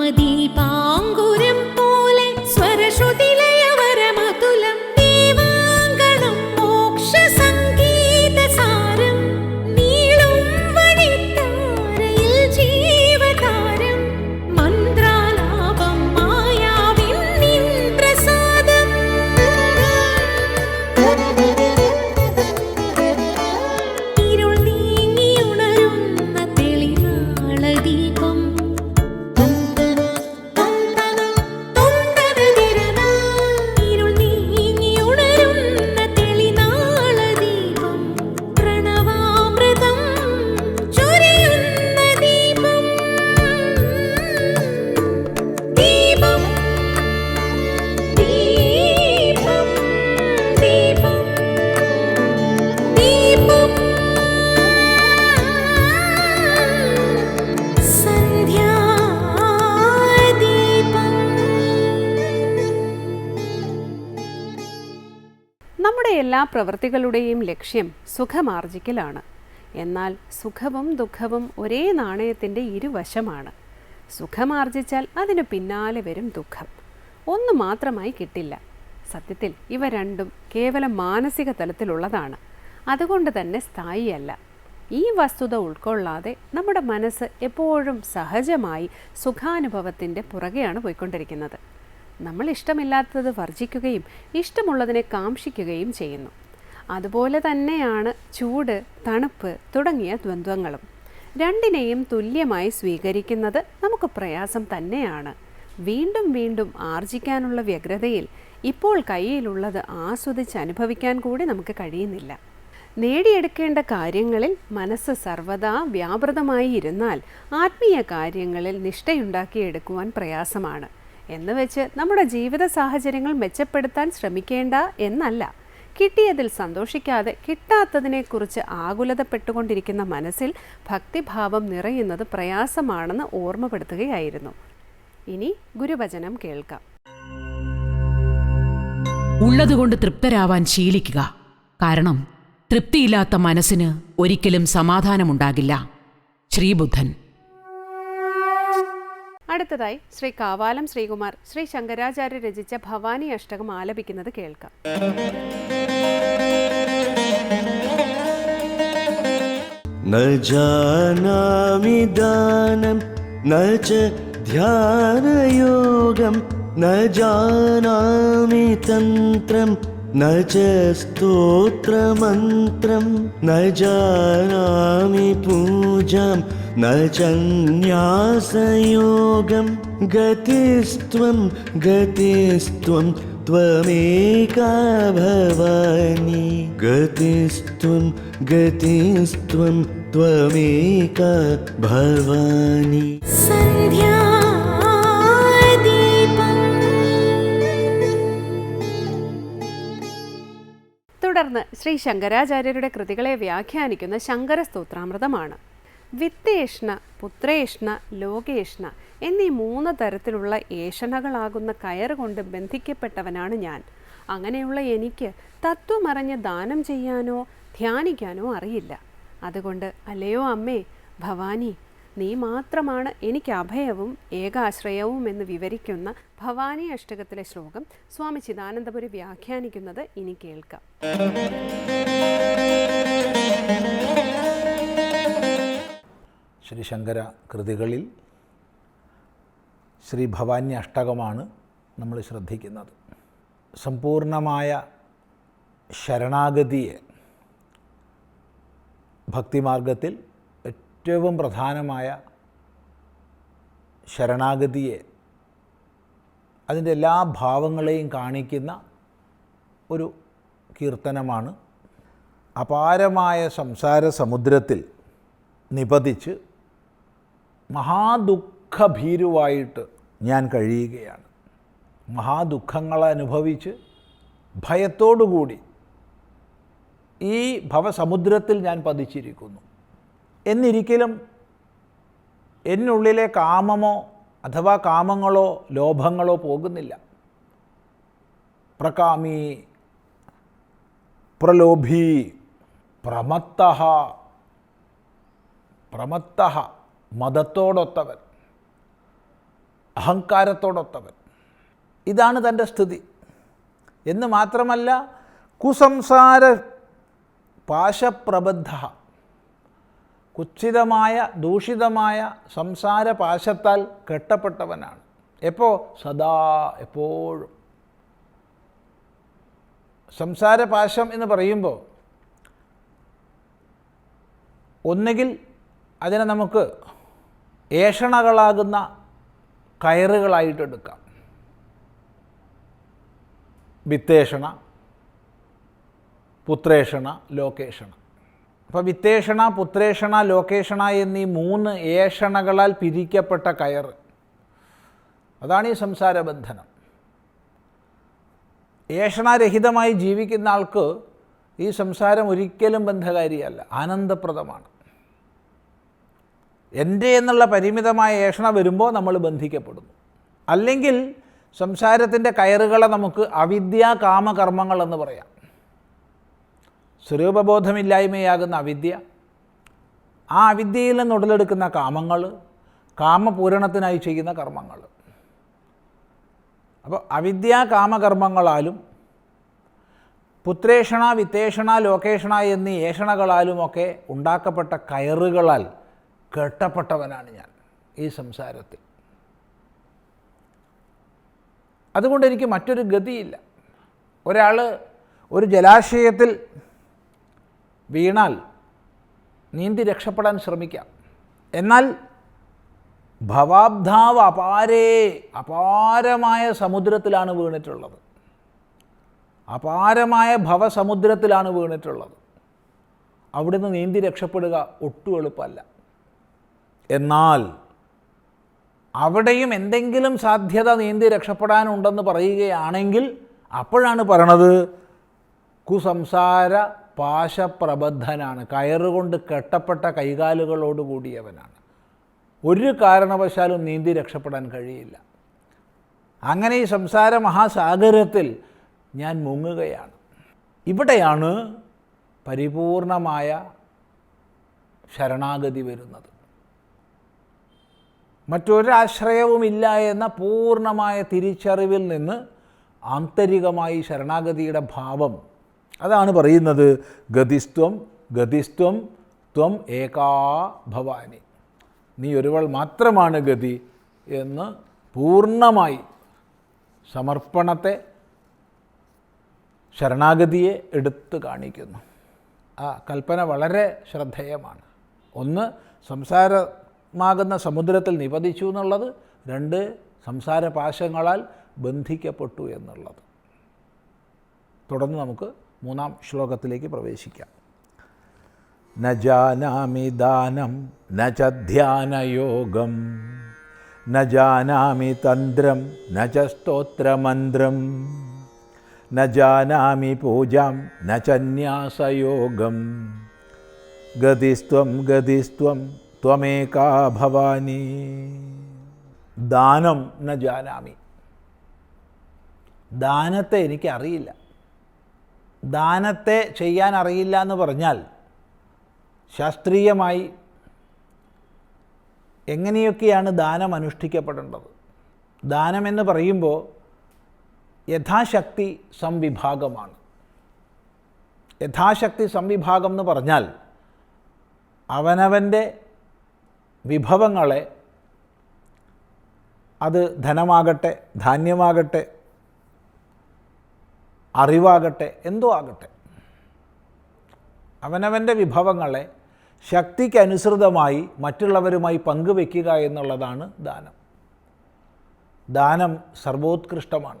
നിരുപമദീപാങ്കുരം എല്ലാ പ്രവൃത്തികളുടെയും ലക്ഷ്യം സുഖമാർജിക്കലാണ്. എന്നാൽ സുഖവും ദുഃഖവും ഒരേ നാണയത്തിന്റെ ഇരുവശമാണ്. സുഖമാർജിച്ചാൽ അതിനു പിന്നാലെ വരും ദുഃഖം. ഒന്ന് മാത്രമായി കിട്ടില്ല. സത്യത്തിൽ ഇവ രണ്ടും കേവലം മാനസിക തലത്തിലുള്ളതാണ്. അതുകൊണ്ട് തന്നെ സ്ഥായിയല്ല. ഈ വസ്തുത ഉൾക്കൊള്ളാതെ നമ്മുടെ മനസ്സ് എപ്പോഴും സഹജമായി സുഖാനുഭവത്തിന്റെ പുറകെയാണ് പോയിക്കൊണ്ടിരിക്കുന്നത്. നമ്മൾ ഇഷ്ടമില്ലാത്തത് വർജിക്കുകയും ഇഷ്ടമുള്ളതിനെ കാംക്ഷിക്കുകയും ചെയ്യുന്നു. അതുപോലെ തന്നെയാണ് ചൂട് തണുപ്പ് തുടങ്ങിയ ദ്വന്ദ്വങ്ങളും. രണ്ടിനെയും തുല്യമായി സ്വീകരിക്കുന്നത് നമുക്ക് പ്രയാസം തന്നെയാണ്. വീണ്ടും വീണ്ടും ആർജിക്കാനുള്ള വ്യഗ്രതയിൽ ഇപ്പോൾ കയ്യിലുള്ളത് ആസ്വദിച്ച് അനുഭവിക്കാൻ കൂടി നമുക്ക് കഴിയുന്നില്ല. നേടിയെടുക്കേണ്ട കാര്യങ്ങളിൽ മനസ്സ് സർവദാ വ്യാപൃതമായി ഇരുന്നാൽ ആത്മീയ കാര്യങ്ങളിൽ നിഷ്ഠയുണ്ടാക്കിയെടുക്കുവാൻ പ്രയാസമാണ്. എന്ന് വെച്ച് നമ്മുടെ ജീവിത സാഹചര്യങ്ങൾ മെച്ചപ്പെടുത്താൻ ശ്രമിക്കേണ്ട എന്നല്ല. കിട്ടിയതിൽ സന്തോഷിക്കാതെ കിട്ടാത്തതിനെക്കുറിച്ച് ആകുലതപ്പെട്ടുകൊണ്ടിരിക്കുന്ന മനസ്സിൽ ഭക്തിഭാവം നിറയുന്നത് പ്രയാസമാണെന്ന് ഓർമ്മപ്പെടുത്തുകയായിരുന്നു. ഇനി ഗുരുവചനം കേൾക്കാം. ഉള്ളതുകൊണ്ട് തൃപ്തരാവാൻ ശീലിക്കുക. കാരണം തൃപ്തിയില്ലാത്ത മനസ്സിന് ഒരിക്കലും സമാധാനമുണ്ടാകില്ല. ശ്രീബുദ്ധൻ അടുത്തതായി ശ്രീ കാവാലം ശ്രീകുമാർ ശ്രീ ശങ്കരാചാര്യ രചിച്ച ഭവാനി അഷ്ടകം ആലപിക്കുന്നത് കേൾക്കാം न जानामि दानं न च ध्यानयोगं न जानामि तन्त्रं न च स्तोत्रमन्त्रं न जानामि पूजां न च न्यासयोगं गतिस्त्वं गतिस्त्वं त्वमेका भवानि गतिस्त्वं गतिस्त्वं त्वमेका भवानि തുടർന്ന് ശ്രീ ശങ്കരാചാര്യരുടെ കൃതികളെ വ്യാഖ്യാനിക്കുന്ന ശങ്കര സ്തോത്രാമൃതമാണ് വിത്തേഷ്ണ പുത്രേഷ്ണ ലോകേഷ്ണ എന്നീ മൂന്ന് തരത്തിലുള്ള ഏഷണകളാകുന്ന കയറ് കൊണ്ട് ബന്ധിക്കപ്പെട്ടവനാണ് ഞാൻ. അങ്ങനെയുള്ള എനിക്ക് തത്വമറിഞ്ഞ് ദാനം ചെയ്യാനോ ധ്യാനിക്കാനോ അറിയില്ല. അതുകൊണ്ട് അല്ലയോ അമ്മേ ഭവാനി നീ മാത്രമാണ് എനിക്ക് അഭയവും ഏകാശ്രയവും എന്ന് വിവരിക്കുന്ന ഭവാനി അഷ്ടകത്തിലെ ശ്ലോകം സ്വാമി ചിദാനന്ദപുരി വ്യാഖ്യാനിക്കുന്നത് ഇനി കേൾക്കാം. ശ്രീ ശങ്കര കൃതികളിൽ ശ്രീ ഭവാനി അഷ്ടകമാണ് നമ്മൾ ശ്രദ്ധിക്കുന്നത്. സമ്പൂർണമായ ശരണാഗതിയെ ഭക്തിമാർഗത്തിൽ ഏറ്റവും പ്രധാനമായ ശരണാഗതിയെ അതിന്റെ എല്ലാ ഭാവങ്ങളെയും കാണിക്കുന്ന ഒരു കീർത്തനമാണ്. അപാരമായ സംസാര സമുദ്രത്തിൽ നിപതിച്ച് മഹാദുഃഖഭീരുവായിട്ട് ഞാൻ കഴിയുകയാണ്. മഹാദുഃഖങ്ങൾ അനുഭവിച്ച് ഭയത്തോടുകൂടി ഈ ഭവസമുദ്രത്തിൽ ഞാൻ പതിച്ചിരിക്കുന്നു. എന്നിരിക്കലും എന്നുള്ളിലെ കാമമോ അഥവാ കാമങ്ങളോ ലോഭങ്ങളോ പോകുന്നില്ല. പ്രകാമി പ്രലോഭി പ്രമത്ത പ്രമത്ത മതത്തോടൊത്തവൻ അഹങ്കാരത്തോടൊത്തവൻ. ഇതാണ് തന്റെ സ്ഥിതി. എന്ന് മാത്രമല്ല കുസംസാര പാശപ്രബദ്ധ കുച്ഛിതമായ ദൂഷിതമായ സംസാര പാശത്താൽ കെട്ടപ്പെട്ടവനാണ്. എപ്പോൾ സദാ എപ്പോഴും. സംസാരപാശം എന്ന് പറയുമ്പോൾ ഒന്നുകിൽ അതിനെ നമുക്ക് ഏഷണകളാകുന്ന കയറുകളായിട്ടെടുക്കാം. വിത്തേഷണ പുത്രേഷണ ലോകേഷണ അപ്പോൾ വിത്തേഷണ പുത്രേഷണ ലോകേഷണ എന്നീ മൂന്ന് ഏഷണകളാൽ പിരിക്കപ്പെട്ട കയറ് അതാണ് ഈ സംസാരബന്ധനം. ഏഷണരഹിതമായി ജീവിക്കുന്ന ആൾക്ക് ഈ സംസാരം ഒരിക്കലും ബന്ധകാരിയല്ല ആനന്ദപ്രദമാണ്. എന്റെ എന്നുള്ള പരിമിതമായ ഏഷണ വരുമ്പോൾ നമ്മൾ ബന്ധിക്കപ്പെടുന്നു. അല്ലെങ്കിൽ സംസാരത്തിന്റെ കയറുകളെ നമുക്ക് അവിദ്യ കാമകർമ്മങ്ങൾ എന്ന് പറയാം. സ്വരൂപബോധമില്ലായ്മയാകുന്ന അവിദ്യ ആ അവിദ്യയിൽ നിന്ന് ഉടലെടുക്കുന്ന കാമങ്ങൾ കാമപൂരണത്തിനായി ചെയ്യുന്ന കർമ്മങ്ങൾ. അപ്പോൾ അവിദ്യ കാമകർമ്മങ്ങളാലും പുത്രേഷണ വിത്തേഷണ ലോകേഷണ എന്നീ ഏഷണകളാലുമൊക്കെ ഉണ്ടാക്കപ്പെട്ട കയറുകളാൽ കെട്ടപ്പെട്ടവനാണ് ഞാൻ ഈ സംസാരത്തിൽ. അതുകൊണ്ട് എനിക്ക് മറ്റൊരു ഗതിയില്ല. ഒരാൾ ഒരു ജലാശയത്തിൽ വീണാൽ നീന്തി രക്ഷപ്പെടാൻ ശ്രമിക്കാം. എന്നാൽ ഭവാബ്ധാവ് അപാരേ അപാരമായ സമുദ്രത്തിലാണ് വീണിട്ടുള്ളത്. അപാരമായ ഭവസമുദ്രത്തിലാണ് വീണിട്ടുള്ളത്. അവിടുന്ന് നീന്തി രക്ഷപ്പെടുക ഒട്ടും എളുപ്പമല്ല. എന്നാൽ അവിടെയും എന്തെങ്കിലും സാധ്യത നീന്തി രക്ഷപ്പെടാനുണ്ടെന്ന് പറയുകയാണെങ്കിൽ അപ്പോഴാണ് പറയണത് കുസംസാര പാശപ്രബദ്ധനാണ് കയറുകൊണ്ട് കെട്ടപ്പെട്ട കൈകാലുകളോട് കൂടിയവനാണ്. ഒരു കാരണവശാലും നീന്തി രക്ഷപ്പെടാൻ കഴിയില്ല. അങ്ങനെ ഈ സംസാര മഹാസാഗരത്തിൽ ഞാൻ മുങ്ങുകയാണ്. ഇവിടെയാണ് പരിപൂർണമായ ശരണാഗതി വരുന്നത്. മറ്റൊരാശ്രയവുമില്ല എന്ന പൂർണമായ തിരിച്ചറിവിൽ നിന്ന് ആന്തരികമായി ശരണാഗതിയുടെ ഭാവം. അതാണ് പറയുന്നത് ഗതിസ്ത്വം ഗതിസ്ത്വം ത്വം ഏകാ ഭവാനി. നീ ഒരുവൾ മാത്രമാണ് ഗതി എന്ന് പൂർണമായി സമർപ്പണത്തെ ശരണാഗതിയെ എടുത്തു കാണിക്കുന്നു. ആ കൽപ്പന വളരെ ശ്രദ്ധേയമാണ്. ഒന്ന് സംസാരമാകുന്ന സമുദ്രത്തിൽ നിപതിച്ചു എന്നുള്ളത് രണ്ട് സംസാര പാശങ്ങളാൽ ബന്ധിക്കപ്പെട്ടു എന്നുള്ളത്. തുടർന്ന് നമുക്ക് മൂന്നാം ശ്ലോകത്തിലേക്ക് പ്രവേശിക്കാം. ന ജാനാമി ദാനം ന ച ധ്യാനയോഗം ന ജാനാമി തന്ത്രം ന ച സ്തോത്രമന്ത്രം ന ജാനാമി പൂജാം ന ചന്യാസയോഗം. ന്യാസയോഗം ഗതിസ്ത്വം ഗതിസ്ത്വം ത്വമേകാ ഭവാനി. ദാനം ന ജാനാമി. ദാനത്തെ എനിക്കറിയില്ല. ദാനത്തെ ചെയ്യാൻ അറിയില്ല എന്ന് പറഞ്ഞാൽ ശാസ്ത്രീയമായി എങ്ങനെയൊക്കെയാണ് ദാനം അനുഷ്ഠിക്കപ്പെടേണ്ടത്? എന്ന് പറയുമ്പോൾ യഥാശക്തി സംവിഭാഗമാണ്. യഥാശക്തി സംവിഭാഗം എന്ന് പറഞ്ഞാൽ അവനവന്റെ വിഭവങ്ങളെ അത് ധനമാകട്ടെ ധാന്യമാകട്ടെ അറിവാകട്ടെ എന്തോ ആകട്ടെ. അവനവന്റെ വിഭവങ്ങളെ ശക്തിക്കനുസൃതമായി മറ്റുള്ളവരുമായി പങ്കുവെക്കുക എന്നുള്ളതാണ് ദാനം. ദാനം സർവോത്കൃഷ്ടമാണ്.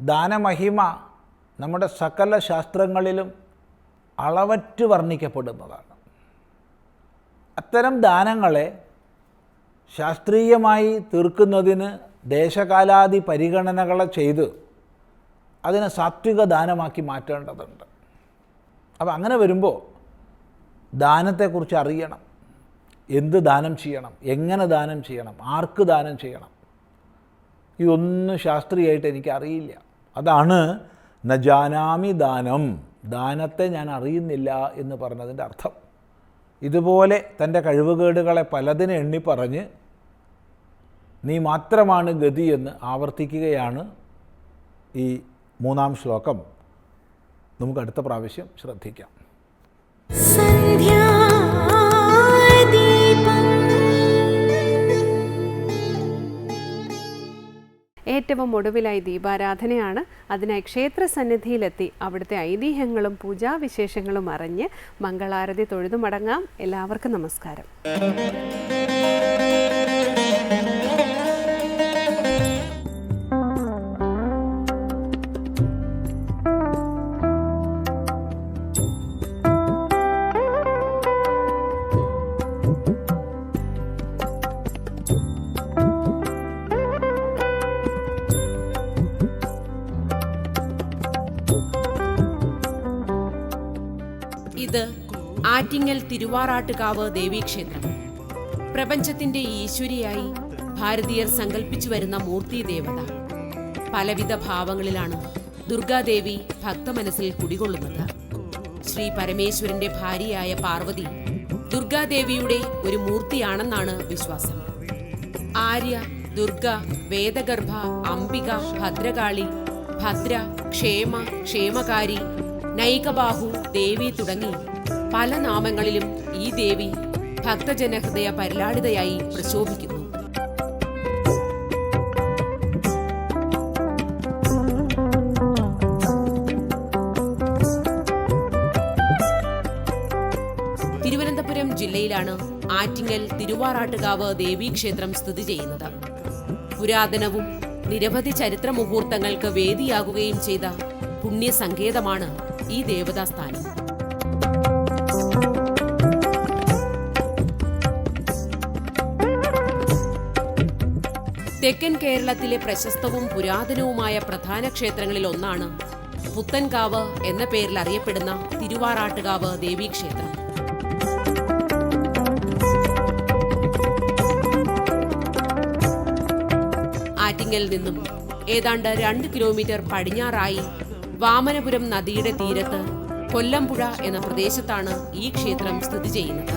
ദാനമഹിമ നമ്മുടെ സകല ശാസ്ത്രങ്ങളിലും അളവറ്റ് വർണിക്കപ്പെടുന്നതാണ്. അത്തരം ദാനങ്ങളെ ശാസ്ത്രീയമായി തീർക്കുന്നതിന് ദേശകാലാദി പരിഗണനകളെ ചെയ്ത് അതിനെ സാത്വിക ദാനമാക്കി മാറ്റേണ്ടതുണ്ട്. അപ്പോൾ അങ്ങനെ വരുമ്പോൾ ദാനത്തെക്കുറിച്ച് അറിയണം. എന്ത് ദാനം ചെയ്യണം? എങ്ങനെ ദാനം ചെയ്യണം? ആർക്ക് ദാനം ചെയ്യണം? ഇതൊന്നും ശാസ്ത്രീയമായിട്ട് എനിക്ക് അറിയില്ല. അതാണ് നജാനാമി ദാനം ദാനത്തെ ഞാൻ അറിയുന്നില്ല എന്ന് പറഞ്ഞതിന്റെ അർത്ഥം. ഇതുപോലെ തന്റെ കഴിവുകേടുകളെ പലതിനെ എണ്ണിപ്പറഞ്ഞ് നീ മാത്രമാണ് ഗതി എന്ന് ആവർത്തിക്കുകയാണ് ഈ മൂന്നാം ശ്ലോകം. നമുക്ക് അടുത്ത പ്രാവശ്യം ശ്രദ്ധിക്കാം. ഏറ്റവും ഒടുവിലായി ദീപാരാധനയാണ്. അതിനായി ക്ഷേത്ര സന്നിധിയിലെത്തി അവിടുത്തെ ഐതിഹ്യങ്ങളും പൂജാവിശേഷങ്ങളും അറിഞ്ഞ് മംഗളാരതി തൊഴുതു മടങ്ങാം എല്ലാവർക്കും നമസ്കാരം. തിരുവാറാട്ടുകാവ് ദേവീക്ഷേത്രം. പ്രപഞ്ചത്തിന്റെ ഈശ്വരിയായി ഭാരതീയർ സങ്കല്പിച്ചു വരുന്ന മൂർത്തി ദേവത. പലവിധ ഭാവങ്ങളിലാണ് ദുർഗാദേവി ഭക്തമനസ്സിൽ കുടികൊള്ളുന്നത്. ശ്രീ പരമേശ്വരന്റെ ഭാര്യയായ പാർവതി ദുർഗാദേവിയുടെ ഒരു മൂർത്തിയാണെന്നാണ് വിശ്വാസം. ആര്യ ദുർഗ വേദഗർഭ അംബിക ഭദ്രകാളി ഭദ്ര ക്ഷേമ ക്ഷേമകാരി നൈകബാഹു ദേവി തുടങ്ങി പല നാമങ്ങളിലും ഈ ദേവി ഭക്തജനഹൃദയ പരിലാളിതയായി പ്രശോഭിക്കുന്നു. തിരുവനന്തപുരം ജില്ലയിലാണ് ആറ്റിങ്ങൽ തിരുവാറാട്ടുകാവ് ദേവീക്ഷേത്രം സ്ഥിതി ചെയ്യുന്നത്. പുരാതനവും നിരവധി ചരിത്ര മുഹൂർത്തങ്ങൾക്ക് വേദിയാകുകയും ചെയ്ത പുണ്യസങ്കേതമാണ് ഈ ദേവതാസ്ഥാനം. തെക്കൻ കേരളത്തിലെ പ്രശസ്തവും പുരാതനവുമായ പ്രധാന ക്ഷേത്രങ്ങളിൽ ഒന്നാണ് പുത്തൻകാവ് എന്ന പേരിൽ അറിയപ്പെടുന്ന തിരുവാറാട്ടുകാവ് ദേവീക്ഷേത്രം. ആറ്റിങ്ങൽ നിന്നും ഏതാണ്ട് രണ്ട് കിലോമീറ്റർ പടിഞ്ഞാറായി വാമനപുരം നദിയുടെ തീരത്ത് കൊല്ലംപുഴ എന്ന പ്രദേശത്താണ് ഈ ക്ഷേത്രം സ്ഥിതി ചെയ്യുന്നത്.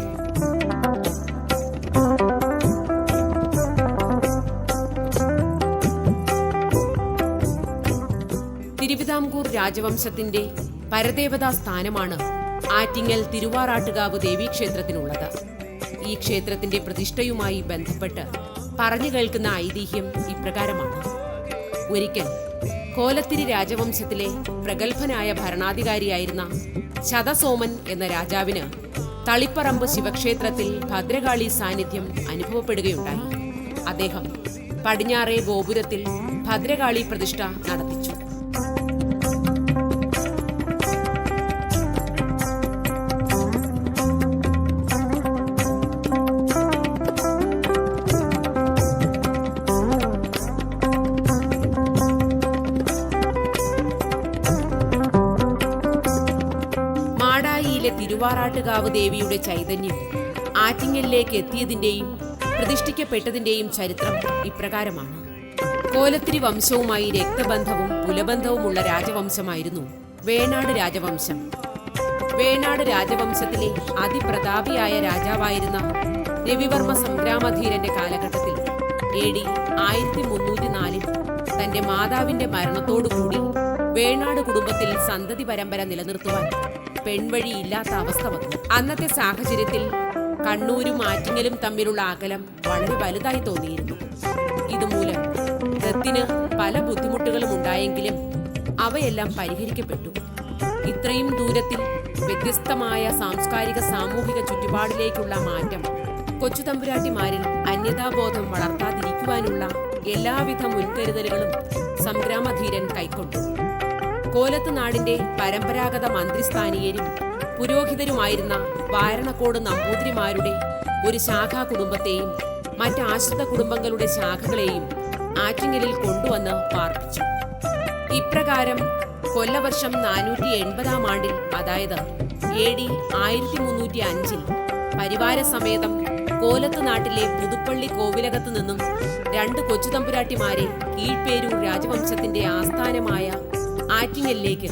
തിരുവിതാംകൂർ രാജവംശത്തിന്റെ പരദേവതാ സ്ഥാനമാണ് ആറ്റിങ്ങൽ തിരുവാറാട്ടുകാവ് ദേവീക്ഷേത്രത്തിനുള്ളത്. ഈ ക്ഷേത്രത്തിന്റെ പ്രതിഷ്ഠയുമായി ബന്ധപ്പെട്ട് പറഞ്ഞു കേൾക്കുന്ന ഐതിഹ്യം ഇപ്രകാരമാണ്. ഒരിക്കൽ കോലത്തിരി രാജവംശത്തിലെ പ്രഗത്ഭനായ ഭരണാധികാരിയായിരുന്ന ശതസോമൻ എന്ന രാജാവിന് തളിപ്പറമ്പ് ശിവക്ഷേത്രത്തിൽ ഭദ്രകാളി സാന്നിധ്യം അനുഭവപ്പെടുകയുണ്ടായി. അദ്ദേഹം പടിഞ്ഞാറേ ഗോപുരത്തിൽ ഭദ്രകാളി പ്രതിഷ്ഠ നടത്തിച്ചു തിരുവാറാട്ടുകാവ് ദേവിയുടെ ചൈതന്യം ആറ്റിങ്ങലിലേക്ക് എത്തിയതിന്റെയും പ്രതിഷ്ഠിക്കപ്പെട്ടതിന്റെയും ചരിത്രം ഇപ്രകാരമാണ്. കോലത്തിരി വംശവുമായി രക്തബന്ധവും കുലബന്ധവുമുള്ള രാജവംശമായിരുന്നു വേണാട് രാജവംശം. വേണാട് രാജവംശത്തിലെ അതിപ്രതാപിയായ രാജാവായിരുന്ന രവിവർമ്മ സംഗ്രാമധീരന്റെ കാലഘട്ടത്തിൽ എ ഡി ആയിരത്തി മുന്നൂറ്റി നാലിൽ തന്റെ മാതാവിന്റെ മരണത്തോടുകൂടി വേണാട് കുടുംബത്തിൽ സന്തതി പരമ്പര നിലനിർത്തുവാൻ പെൺവഴിയില്ലാത്ത അവസ്ഥ വന്നു. അന്നത്തെ സാഹചര്യത്തിൽ കണ്ണൂരും ആറ്റിങ്ങലും തമ്മിലുള്ള അകലം വളരെ വലുതായി തോന്നിയിരുന്നു. ഇതുമൂലം ദത്തിന് പല ബുദ്ധിമുട്ടുകളും ഉണ്ടായെങ്കിലും അവയെല്ലാം പരിഹരിക്കപ്പെട്ടു. ഇത്രയും ദൂരത്തിൽ വ്യത്യസ്തമായ സാംസ്കാരിക സാമൂഹിക ചുറ്റുപാടിലേക്കുള്ള മാറ്റം കൊച്ചുതമ്പുരാട്ടിമാരിൽ അന്യതാബോധം വളർത്താതിരിക്കുവാനുള്ള എല്ലാവിധ മുൻകരുതലുകളും സംഗ്രാമധീരൻ കൈക്കൊണ്ടു. കോലത്ത് നാടിന്റെ പരമ്പരാഗത മന്ത്രിസ്ഥാനീയരും പുരോഹിതരുമായിരുന്ന വാരണക്കോട് നമ്പൂതിരിമാരുടെ ഒരു ശാഖാ കുടുംബത്തെയും മറ്റ് ആശ്രിത കുടുംബങ്ങളുടെ ശാഖകളെയും ആറ്റിങ്ങലിൽ കൊണ്ടുവന്ന് പാർപ്പിച്ചു. ഇപ്രകാരം കൊല്ലവർഷം നാനൂറ്റി എൺപതാം ആണ്ടിൽ അതായത് എ ഡി ആയിരത്തി മുന്നൂറ്റി അഞ്ചിൽ പരിവാര സമേതം കോലത്ത് നാട്ടിലെ പുതുപ്പള്ളി കോവിലകത്ത് നിന്നും രണ്ട് കൊച്ചുതമ്പുരാട്ടിമാരെ കീഴ്പേരൂർ രാജവംശത്തിന്റെ ആസ്ഥാനമായ ആറ്റിങ്ങലിലേക്ക്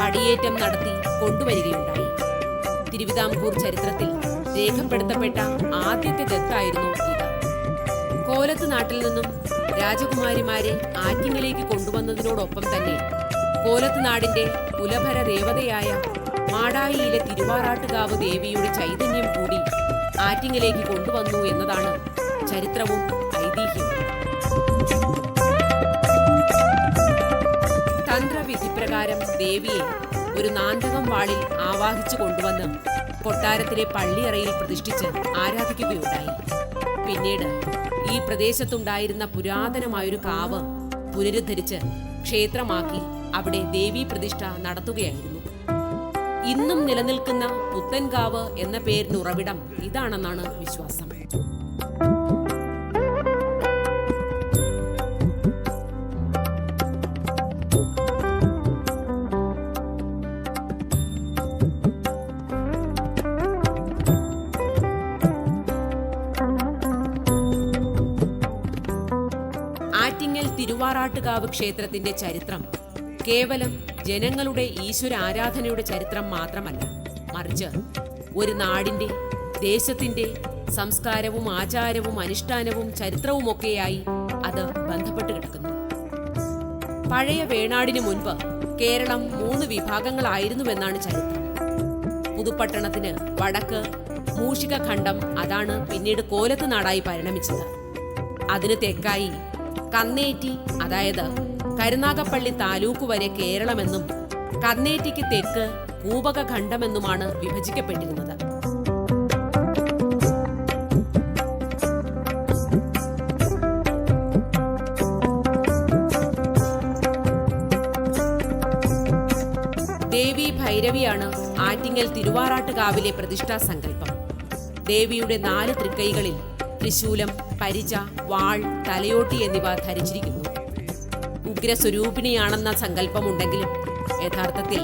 പടിയേറ്റം നടത്തി കൊണ്ടുവരികയുണ്ടായി. തിരുവിതാംകൂർ ചരിത്രത്തിൽ രേഖപ്പെടുത്തപ്പെട്ട ആദ്യത്തെ ദത്തായിരുന്നു ഇത്. കോലത്ത് നാട്ടിൽ നിന്നും രാജകുമാരിമാരെ ആറ്റിങ്ങലേക്ക് കൊണ്ടുവന്നതിനോടൊപ്പം തന്നെ കോലത്ത് നാടിന്റെ കുലഭര ദേവതയായ മാടായിയിലെ തിരുവാറാട്ടുകാവ് ദേവിയുടെ ചൈതന്യം കൂടി ആറ്റിങ്ങലേക്ക് കൊണ്ടുവന്നു എന്നതാണ് ചരിത്രവും ഐതിഹ്യവും. തന്ത്രവിധിപ്രകാരം ദേവിയെ ഒരു നാന്തകം വാളിൽ ആവാഹിച്ചു കൊണ്ടുവന്ന് കൊട്ടാരത്തിലെ പള്ളിയറയിൽ പ്രതിഷ്ഠിച്ച് ആരാധിക്കുകയുണ്ടായി. പിന്നീട് ഈ പ്രദേശത്തുണ്ടായിരുന്ന പുരാതനമായൊരു കാവ് പുനരുദ്ധരിച്ച് ക്ഷേത്രമാക്കി അവിടെ ദേവീ പ്രതിഷ്ഠ നടത്തുകയായിരുന്നു. ഇന്നും നിലനിൽക്കുന്ന പുത്തൻകാവ് എന്ന പേരിന് ഉറവിടം ഇതാണെന്നാണ് വിശ്വാസം. തിരുവാറാട്ടുകാവ് ക്ഷേത്രത്തിന്റെ ചരിത്രം. കേവലം ജനങ്ങളുടെ ഈശ്വര ആരാധനയുടെ ചരിത്രം മാത്രമല്ല മറിച്ച് ഒരു നാടിന്റെ ദേശത്തിന്റെ സംസ്കാരവും ആചാരവും അനുഷ്ഠാനവും ചരിത്രവുമൊക്കെയായി അത് ബന്ധപ്പെട്ട് കിടക്കുന്നു. പഴയ വേണാടിന് മുൻപ് കേരളം മൂന്ന് വിഭാഗങ്ങളായിരുന്നുവെന്നാണ് ചരിത്രം. പുതുപ്പട്ടണത്തിന് വടക്ക് മൂഷിക ഖണ്ഡം അതാണ് പിന്നീട് കോലത്ത് നാടായി പരിണമിച്ചത്. അതിന് തെക്കായി കന്നേറ്റി അതായത് കരുനാഗപ്പള്ളി താലൂക്ക് വരെ കേരളമെന്നും കന്നേറ്റിക്ക് തെക്ക് കൂപകഖണ്ഡമെന്നുമാണ് വിഭജിക്കപ്പെട്ടിരുന്നത്. ദേവി ഭൈരവിയാണ് ആറ്റിങ്ങൽ തിരുവാറാട്ടുകാവിലെ പ്രതിഷ്ഠാ സങ്കല്പം ദേവിയുടെ നാല് തൃക്കൈകളിൽ ത്രിശൂലം പരിച വാൾ തലയോട്ടി എന്നിവ ധരിച്ചിരിക്കുന്നു. ഉഗ്രസ്വരൂപിണിയാണെന്ന സങ്കല്പമുണ്ടെങ്കിലും യഥാർത്ഥത്തിൽ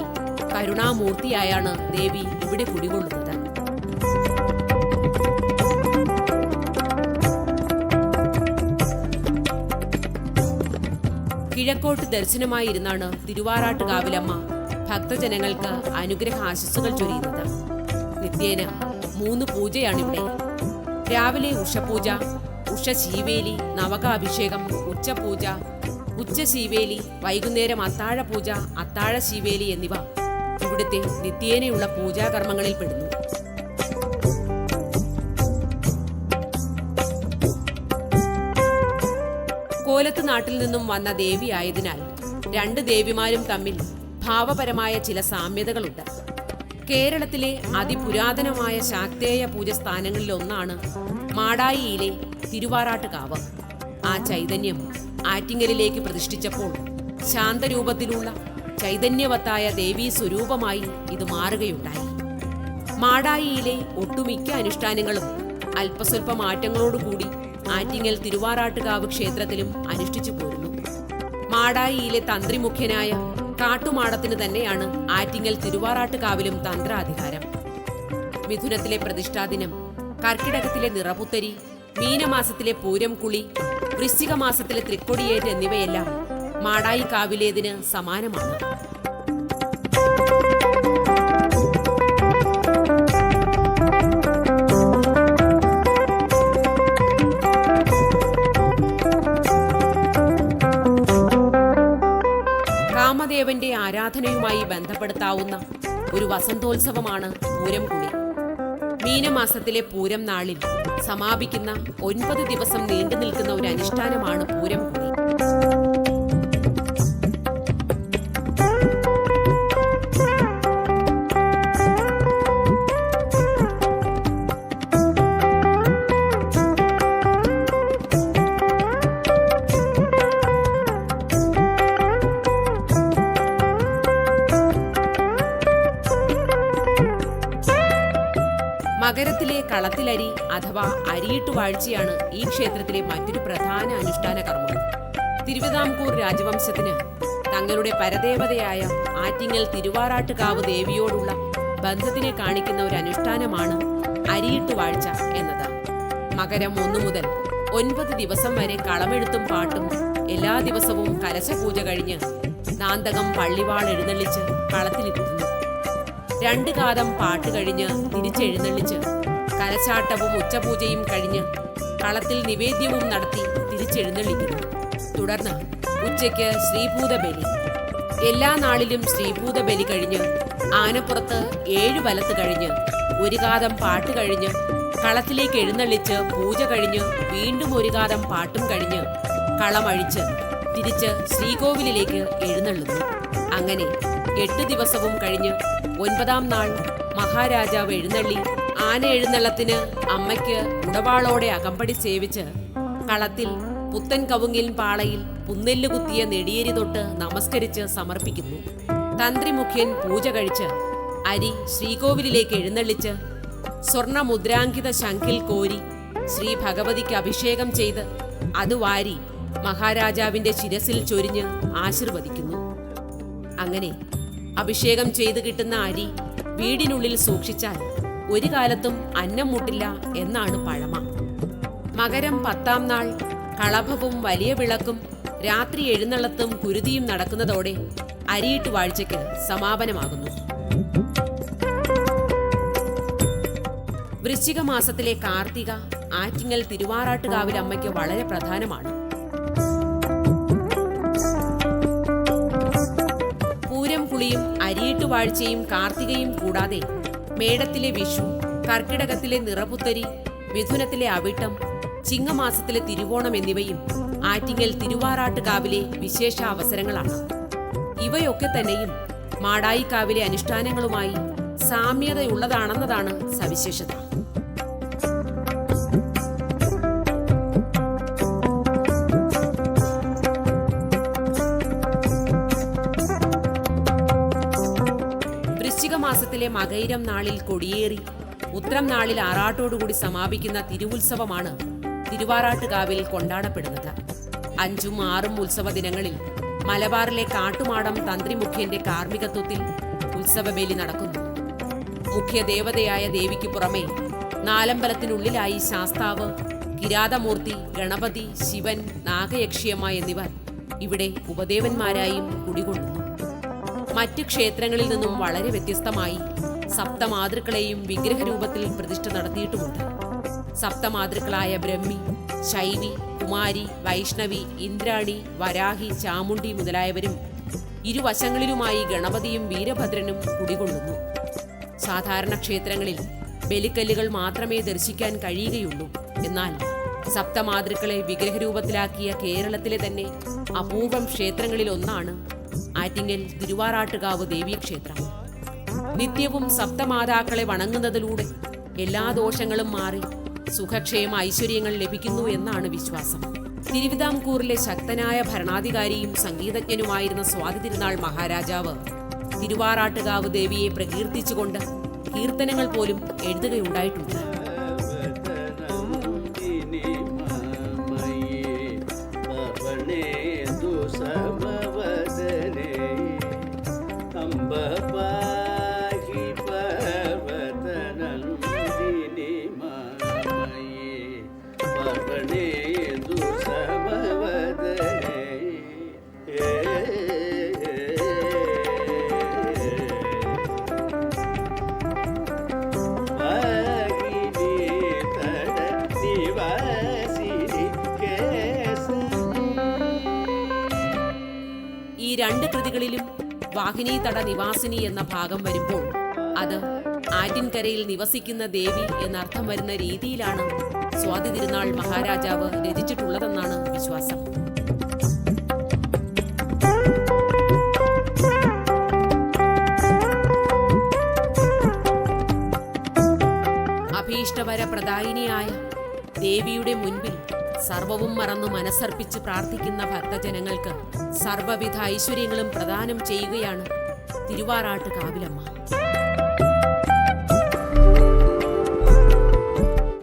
കരുണാമൂർത്തിയായാണ് ദേവി ഇവിടെ കുടികൊള്ളുന്നത്. കിഴക്കോട്ട് ദർശനമായിരുന്നാണ് തിരുവാറാട്ടുകാവിലമ്മ ഭക്തജനങ്ങൾക്ക് അനുഗ്രഹ ആശസ്സുകൾ ചൊരിയുന്നത്. നിത്യേന മൂന്ന് പൂജയാണിവിടെ. രാവിലെ ഉഷപൂജ ഉഷശീവേലി നവകാഭിഷേകം ഉച്ചപൂജ ഉച്ചശീവേലി വൈകുന്നേരം അത്താഴ പൂജ അത്താഴ ശീവേലി എന്നിവ ഇവിടുത്തെ നിത്യേനയുള്ള പൂജാകർമ്മങ്ങളിൽ പെടുന്നു. കോലത്ത് നാട്ടിൽ നിന്നും വന്ന ദേവി ആയതിനാൽ രണ്ട് ദേവിമാരും തമ്മിൽ ഭാവപരമായ ചില സാമ്യതകളുണ്ട്. കേരളത്തിലെ അതിപുരാതനമായ ശാക്തേയ പൂജസ്ഥാനങ്ങളിൽ ഒന്നാണ് മാടായിയിലെ തിരുവാറാട്ടുകാവ്. ആ ചൈതന്യം ആറ്റിങ്ങലിലേക്ക് പ്രതിഷ്ഠിച്ചപ്പോൾ ശാന്തരൂപത്തിലുള്ള ചൈതന്യവത്തായ ദേവീ സ്വരൂപമായി ഇത് മാറുകയുണ്ടായി. മാടായിയിലെ ഒട്ടുമിക്ക അനുഷ്ഠാനങ്ങളും അല്പസ്വല്പ മാറ്റങ്ങളോടുകൂടി ആറ്റിങ്ങൽ തിരുവാറാട്ടുകാവ് ക്ഷേത്രത്തിലും അനുഷ്ഠിച്ചു പോരുന്നു. മാടായിയിലെ തന്ത്രിമുഖ്യനായ കാട്ടുമാടത്തിന് തന്നെയാണ് ആറ്റിങ്ങൽ തിരുവാറാട്ടുകാവിലും തന്ത്രാധികാരം. മിഥുനത്തിലെ പ്രതിഷ്ഠാദിനം കർക്കിടകത്തിലെ നിറപുത്തരി മീനമാസത്തിലെ പൂരം കുളി വൃശ്ചിക മാസത്തിലെ തൃക്കൊടിയേറ്റ് എന്നിവയെല്ലാം മാടായി കാവിലേതിന് സമാനമാണ്. കാമദേവന്റെ ആരാധനയുമായി ബന്ധപ്പെടുത്താവുന്ന ഒരു വസന്തോത്സവമാണ് പൂരം കുളി. മീനമാസത്തിലെ പൂരം നാളിൽ സമാപിക്കുന്ന ഒൻപത് ദിവസം നീണ്ടു നിൽക്കുന്ന ഒരു അനുഷ്ഠാനമാണ് പൂരം കുളി അഥവാ അരിയിട്ട് വാഴ്ചയാണ് ഈ ക്ഷേത്രത്തിലെ മറ്റൊരു പ്രധാന അനുഷ്ഠാന കർമ്മം. തിരുവിതാംകൂർ രാജവംശത്തിന് തങ്ങളുടെ പരദേവതയായ ആറ്റിങ്ങൽ തിരുവാറാട്ടുകാവ് ദേവിയോടുള്ള ബന്ധത്തിനെ കാണിക്കുന്ന ഒരു അനുഷ്ഠാനമാണ് അരിയിട്ട് വാഴ്ച എന്നത്. മകരം ഒന്നു മുതൽ ഒൻപത് ദിവസം വരെ കളമെഴുത്തും പാട്ടും എല്ലാ ദിവസവും കലശപൂജ കഴിഞ്ഞ് നാന്തകം പള്ളിവാൾ എഴുന്നള്ളിച്ച് കളത്തിലിരുത്തുന്നു. രണ്ട് കാതം പാട്ട് കഴിഞ്ഞ് തിരിച്ചെഴുന്നള്ളിച്ച് കലശാട്ടവും ഉച്ചപൂജയും കഴിഞ്ഞ് കളത്തിൽ നിവേദ്യവും നടത്തി തിരിച്ചെഴുന്നള്ളിക്കുന്നു. തുടർന്ന് ഉച്ചയ്ക്ക് ശ്രീഭൂത ബലി എല്ലാ നാളിലും ശ്രീഭൂത ബലി കഴിഞ്ഞ് ആനപ്പുറത്ത് ഏഴു വലത്ത് കഴിഞ്ഞ് ഒരു കാതം പാട്ട് കഴിഞ്ഞ് കളത്തിലേക്ക് എഴുന്നള്ളിച്ച് പൂജ കഴിഞ്ഞ് വീണ്ടും ഒരു കാതം പാട്ടും കഴിഞ്ഞ് കളമഴിച്ച് തിരിച്ച് ശ്രീകോവിലിലേക്ക് എഴുന്നള്ളുന്നു. അങ്ങനെ എട്ട് ദിവസവും കഴിഞ്ഞ് ഒൻപതാം നാൾ മഹാരാജാവ് എഴുന്നള്ളി ആന എഴുന്നള്ളത്തിന് അമ്മയ്ക്ക് ഉടവാളോടെ അകമ്പടി സേവിച്ച് കളത്തിൽ പുത്തൻ കവുങ്ങിൽ പാളയിൽ പുന്നെല്ല് കുത്തിയ നെടിയേരി തൊട്ട് നമസ്കരിച്ച് സമർപ്പിക്കുന്നു. തന്ത്രി മുഖ്യൻ പൂജ കഴിച്ച് അരി ശ്രീകോവിലേക്ക് എഴുന്നള്ളിച്ച് സ്വർണ മുദ്രാങ്കിത ശംഖിൽ കോരി ശ്രീ ഭഗവതിക്ക് അഭിഷേകം ചെയ്ത് അത് വാരി മഹാരാജാവിന്റെ ശിരസിൽ ചൊരിഞ്ഞ് ആശീർവദിക്കുന്നു. അങ്ങനെ അഭിഷേകം ചെയ്തു കിട്ടുന്ന അരി വീടിനുള്ളിൽ സൂക്ഷിച്ചാൽ ഒരു കാലത്തും അന്നം മുട്ടില്ല എന്നാണ് പഴമ. മകരം പത്താം നാൾ കളഭവും വലിയ വിളക്കും രാത്രി എഴുന്നള്ളത്തും കുരുതിയും നടക്കുന്നതോടെ അരിയിട്ട് വാഴ്ചയ്ക്ക് സമാപനമാകുന്നു. വൃശ്ചിക മാസത്തിലെ കാർത്തിക ആറ്റിങ്ങൽ തിരുവാറാട്ടുകാവിൽ അമ്മയ്ക്ക് വളരെ പ്രധാനമാണ്. പൂരം കുളിയും അരിയിട്ടു വാഴ്ചയും കാർത്തികയും കൂടാതെ മേടത്തിലെ വിഷു കർക്കിടകത്തിലെ നിറപുത്തരി മിഥുനത്തിലെ അവിട്ടം ചിങ്ങമാസത്തിലെ തിരുവോണം എന്നിവയും ആറ്റിങ്ങൽ തിരുവാറാട്ടുകാവിലെ വിശേഷ അവസരങ്ങളാണ്. ഇവയൊക്കെ തന്നെയും മാടായിക്കാവിലെ അനുഷ്ഠാനങ്ങളുമായി സാമ്യതയുള്ളതാണെന്നതാണ് സവിശേഷത. വൃശ്ചിക മകൈരം നാളിൽ കൊടിയേറി. ഉത്രം നാളിൽ ആറാട്ടോടുകൂടി സമാപിക്കുന്ന തിരുവുത്സവമാണ് തിരുവാറാട്ടുകാവിൽ കൊണ്ടാടപ്പെടുന്നത്. അഞ്ചും ആറും ഉത്സവ ദിനങ്ങളിൽ മലബാറിലെ കാട്ടുമാടം തന്ത്രിമുഖ്യന്റെ കാർമ്മികത്വത്തിൽ ഉത്സവബലി നടക്കുന്നു. മുഖ്യ ദേവതയായ ദേവിക്ക് പുറമെ നാലമ്പലത്തിനുള്ളിലായി ശാസ്താവ് കിരാതമൂർത്തി ഗണപതി ശിവൻ നാഗയക്ഷിയമ്മ എന്നിവർ ഇവിടെ ഉപദേവന്മാരായും കുടികൊള്ളുന്നു. മറ്റ് ക്ഷേത്രങ്ങളിൽ നിന്നും വളരെ വ്യത്യസ്തമായി സപ്തമാതൃക്കളെയും വിഗ്രഹരൂപത്തിൽ പ്രതിഷ്ഠ നടത്തിയിട്ടുമുണ്ട്. സപ്തമാതൃക്കളായ ബ്രഹ്മി ശൈവി കുമാരി വൈഷ്ണവി ഇന്ദ്രാണി വരാഹി ചാമുണ്ടി മുതലായവരും ഇരുവശങ്ങളിലുമായി ഗണപതിയും വീരഭദ്രനും കുടികൊള്ളുന്നു. സാധാരണ ക്ഷേത്രങ്ങളിൽ ബലിക്കല്ലുകൾ മാത്രമേ ദർശിക്കാൻ കഴിയുകയുള്ളൂ. എന്നാൽ സപ്തമാതൃക്കളെ വിഗ്രഹരൂപത്തിലാക്കിയ കേരളത്തിലെ തന്നെ അപൂർവം ക്ഷേത്രങ്ങളിൽ ഒന്നാണ് ആറ്റിങ്ങൽ തിരുവാറാട്ടുകാവ് ദേവീക്ഷേത്രം. നിത്യവും സപ്തമാതാക്കളെ വണങ്ങുന്നതിലൂടെ എല്ലാ ദോഷങ്ങളും മാറി സുഖക്ഷേമ ഐശ്വര്യങ്ങൾ ലഭിക്കുന്നു എന്നാണ് വിശ്വാസം. തിരുവിതാംകൂറിലെ ശക്തനായ ഭരണാധികാരിയും സംഗീതജ്ഞനുമായിരുന്ന സ്വാതി തിരുനാൾ മഹാരാജാവ് തിരുവാറാട്ടുകാവ് ദേവിയെ പ്രകീർത്തിച്ചുകൊണ്ട് കീർത്തനങ്ങൾ പോലും എഴുതുകയുണ്ടായിട്ടുണ്ട്. രണ്ട് കൃതികളിലും വാഹിനി തട നിവാസിനി എന്ന ഭാഗം വരുമ്പോൾ അത് ആറ്റിൻകരയിൽ നിവസിക്കുന്ന ദേവി എന്നർത്ഥം വരുന്ന രീതിയിലാണ് സ്വാതി തിരുനാൾ മഹാരാജാവ് രചിച്ചിട്ടുള്ളതെന്നാണ് വിശ്വാസം. അഭീഷ്ടവര പ്രദായിനിയായ ദേവിയുടെ മുൻപിൽ സർവവും മറന്നു മനസ്സർപ്പിച്ച് പ്രാർത്ഥിക്കുന്ന ഭക്തജനങ്ങൾക്ക് സർവവിധ ഐശ്വര്യങ്ങളും പ്രദാനം ചെയ്യുകയാണ് തിരുവാറാട്ട് കാവിലമ്മ